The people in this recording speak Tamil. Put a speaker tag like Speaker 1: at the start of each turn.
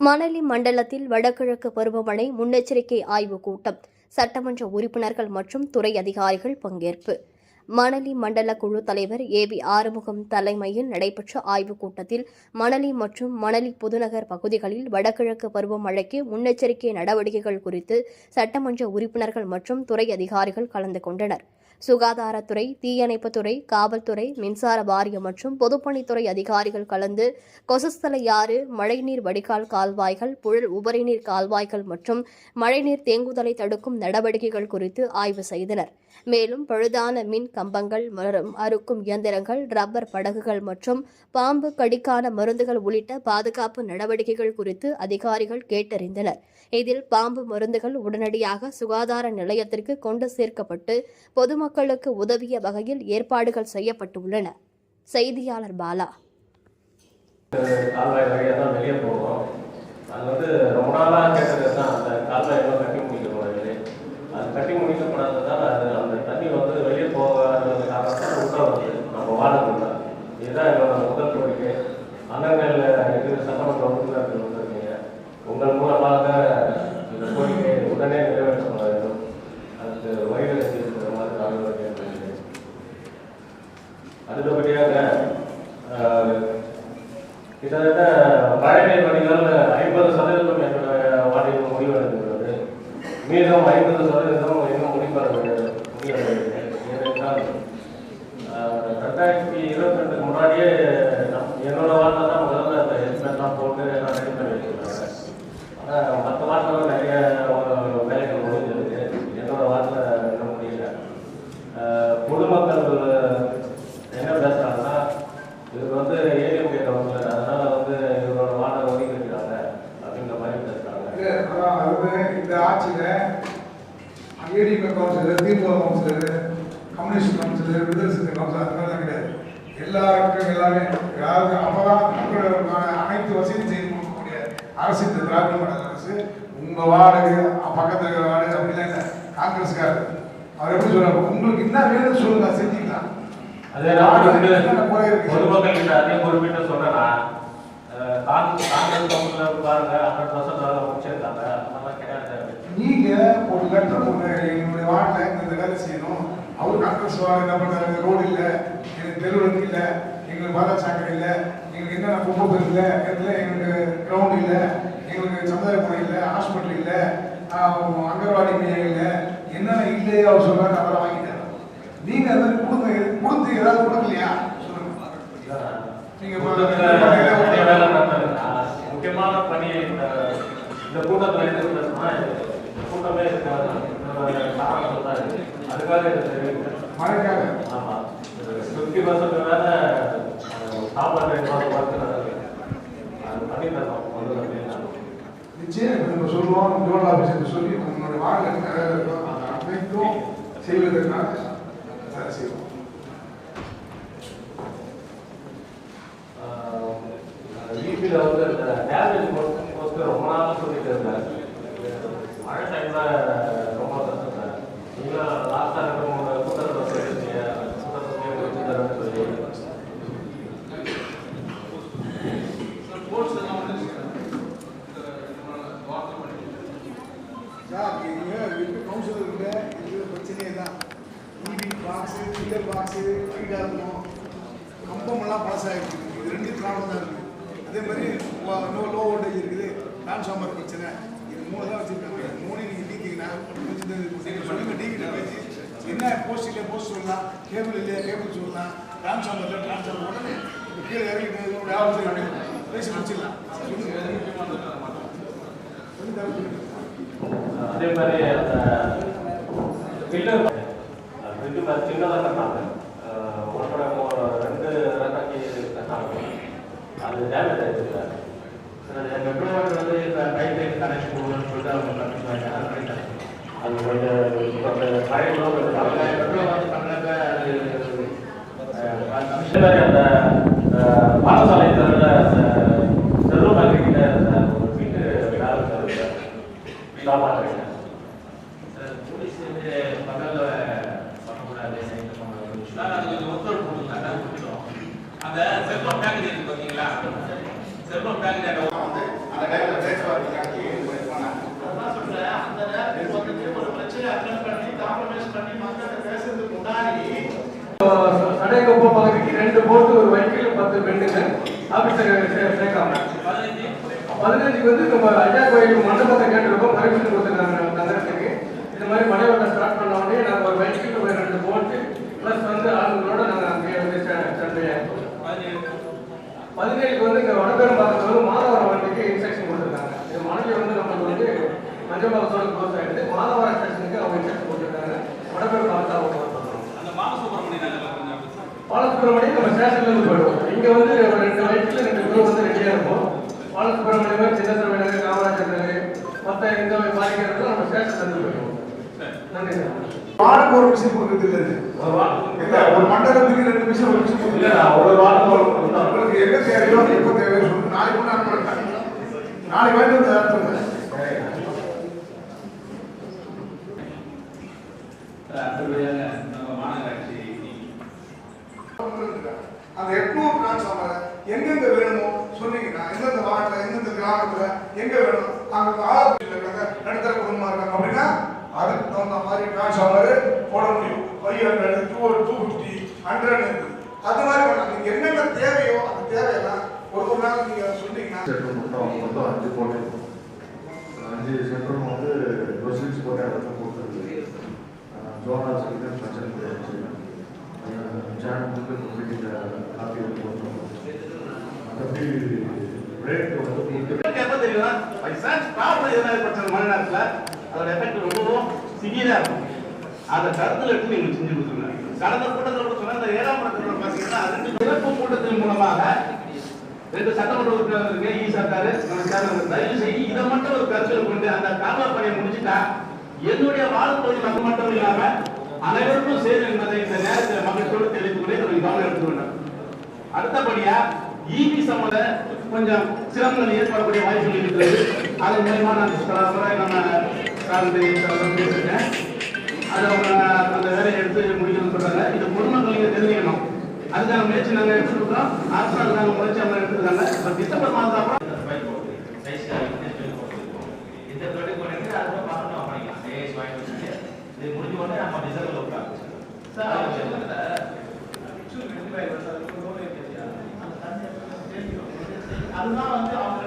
Speaker 1: மணலி மண்டலத்தில் வடகிழக்கு பருவமழை முன்னெச்சரிக்கை ஆய்வுக் கூட்டம். சட்டமன்ற உறுப்பினர்கள் மற்றும் துறை அதிகாரிகள் பங்கேற்பு. மணலி மண்டல குழு தலைவர் ஏ. வி. ஆறுமுகம் தலைமையில் நடைபெற்ற ஆய்வுக் கூட்டத்தில் மணலி மற்றும் மணலி புதுநகர் பகுதிகளில் வடகிழக்கு பருவமழைக்கு முன்னெச்சரிக்கை நடவடிக்கைகள் குறித்து சட்டமன்ற உறுப்பினர்கள் மற்றும் துறை அதிகாரிகள் கலந்து கொண்டனர். சுகாதாரத்துறை தீயணைப்புத்துறை காவல்துறை மின்சார வாரியம் மற்றும் பொதுப்பணித்துறை அதிகாரிகள் கலந்து கொசஸ்தலையாறு மழைநீர் வடிகால் கால்வாய்கள் புழல் உபரிநீர் கால்வாய்கள் மற்றும் மழைநீர் தேங்குதலை தடுக்கும் நடவடிக்கைகள் குறித்து ஆய்வு செய்தனர். மேலும் பழுதான மின் கம்பங்கள் மரம் அறுக்கும் இயந்திரங்கள் ரப்பர் படகுகள் மற்றும் பாம்பு கடிக்கான மருந்துகள் உள்ளிட்ட பாதுகாப்பு நடவடிக்கைகள் குறித்து அதிகாரிகள் கேட்டறிந்தனர். இதில் பாம்பு மருந்துகள் உடனடியாக சுகாதார நிலையத்திற்கு கொண்டு சேர்க்கப்பட்டு பொதுமக்களுக்கு உதவிய வகையில் ஏற்பாடுகள் செய்யப்பட்டுள்ளன. செய்தியாளர் பாலா.
Speaker 2: கால்வாய் வழியாக தான் வெளியே அது வந்து ரொம்ப நாளாக கேட்டது தான். அந்த கால்வாய் எல்லாம் கட்டி அது கட்டி முடிக்கப்படாததால் அது அந்த தண்ணி வந்து வெளியே போகாத காரணத்தால் உள்ள நம்ம வாழக்கூடாது இதுதான் என்னோட முதல் கோரிக்கை. அண்ணங்கள் இது சட்டமன்ற உறுப்பினர்கள் வந்திருக்கீங்க உங்கள் மூலமாக இந்த கோரிக்கை உடனே நிறைவேற்றப்பட வேண்டும் அதுக்கு வழிகளை செய்திருக்கிற மாதிரி நான் கேட்கிறேன் அடுத்தபடியாக ஆஹ், கிட்டத்தட்ட மழைநீர் வடிகால் ஐம்பது சதவீதம் என்னுடைய வார்டில் முடிவடைந்துள்ளது மீதம் ஐம்பது சதவீதம் இன்னும் முடிவட முடிவடைகிறது ஏனென்றால் ரெண்டாயிரத்தி இருபத்தி ரெண்டுக்கு முன்னாடியே நம் என்னோட வார்டில் தான் முதல்ல அந்த ஹெல்மெட்லாம் போட்டு எல்லாம் ரெடி பண்ணி வச்சுருக்காங்க ஆனால் மற்ற வார்டில் நிறைய வேலைகள் முடிஞ்சிருக்கு. என்னோட வார்டில் இன்னும் முடியல. பொதுமக்கள் என்ன பேசுறாங்கன்னா இது வந்து ஏடிஎம் கேட்ட வந்து
Speaker 3: இந்த ஆட்சியில ADMK councillor DMK councillor communist councillor Viduthalai councillor அது மாதிரிலாம் கிடையாது. எல்லாருக்கும் எல்லாமே யாருக்கு அப்பதான் மக்களுக்கான அனைத்து வசதியும் செய்து கொடுக்கக்கூடிய அரசு இந்த திராவிட மாடல் அரசு. உங்க வாடகை பக்கத்துல இருக்கிற வாடகை அப்படிலாம் இல்லை. காங்கிரஸ்காரர். அவர் எப்படி சொல்றாரு? உங்களுக்கு என்ன வேணும்னு சொல்லுங்க செஞ்சுக்கலாம்.
Speaker 2: அதே? பொதுமக்கள் கிட்ட அதே குறிப்பிட்ட சொன்னேன்னா அஹ், காங்கிரஸ் காங்கிரஸ் கவுன்சிலர் பாருங்க ஹண்ட்ரட் பர்சன்ட் வேலை முடிச்சிருக்காங்க அதெல்லாம் கிடையாது
Speaker 3: நீங்க ஒரு லெட்டர் போட்டு எங்களுடைய வார்டில் இந்த இந்த வேலை செய்யணும் அவர் வார்டு என்ன பண்றாரு ரோடு இல்ல எங்களுக்கு தெருவிளக்கு இல்ல எங்களுக்கு பாதா சாக்கடை இல்ல எங்களுக்கு என்னென்ன குப்பை இல்ல இடத்துல எங்களுக்கு கிரவுண்ட் இல்ல எங்களுக்கு சமுதாய முறை இல்ல ஹாஸ்பிட்டல் இல்ல அங்கன்வாடி மையம் இல்ல என்னென்ன இல்லையே அவர் சொல்றாரு அதெல்லாம் வாங்கிட்டாரு. நீங்க அதை கொடுங்க கொடுத்து ஏதாவது கொடுக்கலையா?
Speaker 2: முக்கியமான பணி இந்த கூட்டத்தில் இந்த கூட்டமே இருக்காது. அதுக்காக
Speaker 3: மழைக்காக
Speaker 2: ஆமா. ஃபிஃப்டி பர்சன்ட் வேலை அஹ், சாப்பாடு அது பண்ணி தரணும்.
Speaker 3: நிச்சயம் நம்ம சொல்லுவோம் ஜோனல் ஆஃபீஸர் சொல்லி உங்களுடைய அந்த அனைத்தும் செய்வதற்காக செய்வோம்.
Speaker 2: வீட்டில் வந்து இந்த டேமேஜ் போஸ்ட் ரொம்ப நாளாக சொல்லிட்டு இருந்தேன் மழை டைம்ல ரொம்ப கஷ்டம் சார் நீங்களும் லாஸ்ட்டாக ரெண்டு மூணு கூட்டத்தில் சொல்லியிருந்தீங்க கூட்டத்தில் முடிச்சு தரேன்னு சொல்லி
Speaker 3: சார் நீங்க வீட்டு கவுன்சிலர்கிட்ட இது பிரச்சனையே தான் டிவி பாக்ஸு ஃபில்லர் பாக்ஸு ஃபீடாக இருக்கும் கம்பமெல்லாம் பழசாயிருக்கு இது ரெண்டு ப்ராப்ளம் தான் இருக்குது அதே மாதிரி இன்னும் லோ வோல்டேஜ் இருக்குது. டிரான்ஸ்ஃபார்மர் பிரச்சனை. இது மூணு தான் வச்சுருக்காங்க. மூணு நீங்கள் நீக்கிங்கன்னா நீங்கள் சொல்லுங்கள் டிவியில் பேசி. என்ன போஸ்ட் இல்லையா போஸ்ட் சொல்லலாம். கேபிள் இல்லையா கேபிள் சொல்லலாம். டிரான்ஸ்ஃபார்மர் இல்லை டிரான்ஸ்ஃபார்மர் உடனே கீழே இறங்கிட்டு வியாபாரம் பேசி முடிச்சிடலாம்.
Speaker 2: அதே மாதிரி பில்லர் ஃப்ரிட்ஜு சின்னதாக கட்டினாங்க ஒன்றரை மூணு ரெண்டு ரெண்டாக்கி கட்டினாங்க அது டேமேஜ் எங்கள் மெட்ரோவாட் வந்து இப்போ டைப் லைன் கனெக்ஷன் கொடுக்கணும்னு சொல்லிட்டு அவங்க வாங்கி அது பண்ணிட்டாங்க அது கொஞ்சம் பழைய மெட்ரோ வந்து அதே அந்த பாடசாலை கிட்ட ஒரு வீட்டு
Speaker 4: போலீஸ் வந்து பண்ணக்கூடாது அது ஒத்துழைப்பு அந்த பேக்கேஜ் சரிங்களா செல்வம் பேங்க்
Speaker 3: வந்து அந்த டைம்ல
Speaker 5: பேச்சுவார்த்தைக்காக சடைக்கொப்ப பதவிக்கு ரெண்டு போட்டு ஒரு வைக்கில் பத்து பெண்டுங்க. ஆபீசர் சேர்க்காம. பதினஞ்சுக்கு வந்து நம்ம ஐயா கோயில் மண்டபத்தை கேட்டிருக்கோம். பர்மிஷன் கொடுத்துருக்காங்க நகரத்துக்கு இந்த மாதிரி மலையோட்டம் ஸ்டார்ட் பதினேழுக்கு வந்து இங்க வடபெரும் பாக்கத்துல வந்து மாதவரம் வண்டிக்கு இன்ஸ்ட்ரக்ஷன் கொடுத்துருக்காங்க. இது மனைவி வந்து நம்மளுக்கு வந்து மஞ்சபாலத்தோட க்ளோஸ் ஆயிடுது மாதவரம் ஸ்டேஷனுக்கு அவங்க இன்ஸ்ட்ரக்ஷன் கொடுத்துருக்காங்க. வடபெரும் பாக்கத்தை அவங்க
Speaker 4: அந்த அப்படி
Speaker 5: பாலசுப்ரமணியம் நம்ம ஸ்டேஷன்ல இருந்து போயிடுவோம். இங்க வந்து ஒரு ரெண்டு வயிற்றுல ரெண்டு குரூப் வந்து ரெடியா இருப்போம். பாலசுப்ரமணியம் சின்ன நகர் காமராஜர் மற்ற இந்த பாதிக்கிறது நம்ம ஸ்டேஷன்ல இருந்து போயிடுவோம். நன்றி. சார்
Speaker 3: வார்டுக்கு ஒரு மிஷின் கொடுக்குறது இல்லை.
Speaker 5: ஒரு
Speaker 3: மண்டலத்துக்கு ரெண்டு மிஷின் ஒரு
Speaker 5: இல்ல வாரம்
Speaker 3: உங்களுக்கு தேவையோ எப்போ தேவையோ நாளைக்கு அனுப்புறேன் நாளைக்கு வாங்கிட்டு வந்து அனுப்புங்க
Speaker 4: அடுத்தபடியாக நம்ம மாநகராட்சி
Speaker 3: அந்த எட்நூறு டிரான்ஸ்ஃபார்மர் எங்கெங்க வேணுமோ சொன்னீங்கன்னா எந்தெந்த வார்டில் எந்தெந்த கிராமத்துல எங்க வேணும் அங்க ஆலோசனை இருக்காங்க நடுத்தர குடும்பமா இருக்காங்க அப்படின்னா அதுக்கு தகுந்த மாதிரி டிரான்ஸ்ஃபார்மர் போட முடியும். ஃபைவ் ஹண்ட்ரட் டூ ஹண்ட்ரட் அது மாதிரி என்னென்ன தேவையோ அந்த தேவையெல்லாம் ஒரு ஒரு நாள் நீங்க சொன்னீங்கன்னா.
Speaker 6: மொத்தம் மொத்தம் அஞ்சு போட்டிருக்கோம் அஞ்சு சென்டரும் வந்து ப்ரொசீஜ் போட்டு இடத்துல போட்டுருக்கு ஜோனல் செக்ரட்டரி பிரச்சனை கிடையாது சேனல் வந்து மீட்டிங் காப்பி வந்து போட்டுருக்கோம் மற்றபடி ரேட் வந்து கொடுத்து
Speaker 7: எப்ப தெரியுமா பை சான்ஸ் ப்ராப்ளம் எதனா ஏற்பட்ட மழை நேரத்துல அதோட எஃபெக்ட் ரொம்பவும் சிவியரா இருக்கும். அந்த கருத்துல எடுத்து நீங்க செஞ்சு கொடுத்துருங்க. கடந்த கூட்டத்தில் கூட சொன்ன இந்த ஏழாம் படத்தில் பாத்தீங்கன்னா ரெண்டு சிறப்பு கூட்டத்தின் மூலமாக ரெண்டு சட்டமன்ற உறுப்பினர்களுக்கு ஈ சர்க்காரு நம்ம தயவு செய்து இதை மட்டும் ஒரு கருத்தில் கொண்டு அந்த காவல் பணியை முடிச்சுட்டா என்னுடைய வாழ்ப்பகுதி அது மட்டும் இல்லாம அனைவருக்கும் சேரும் என்பதை இந்த நேரத்தில் மகிழ்ச்சியோடு தெரிவித்துக் கொண்டு நம்ம கவனம் எடுத்துக் கொண்டோம் அடுத்தபடியா ஈபி சம்பந்த கொஞ்சம் சிரமங்கள் ஏற்படக்கூடிய வாய்ப்புகள் இருக்கிறது. அதன் மூலமா நான் பல முறை நம்ம சார்ந்து அதை அவங்க அந்த வேலையை எடுத்து அதுக்கான முயற்சி நாங்க எடுத்துருக்கோம். அரசாங்கம் நாங்க முயற்சி அவங்க எடுத்துருக்காங்க. இப்போ டிசம்பர் மாதம் அப்புறம்
Speaker 4: இந்த தொழில் பண்ணிட்டு அதுக்கப்புறம் பார்த்து பண்ணிக்கலாம் ஏஎஸ் வாங்கி வச்சுட்டு இது முடிஞ்ச உடனே நம்ம டிசைனில் உட்காந்து
Speaker 7: அதுதான் வந்து அவங்க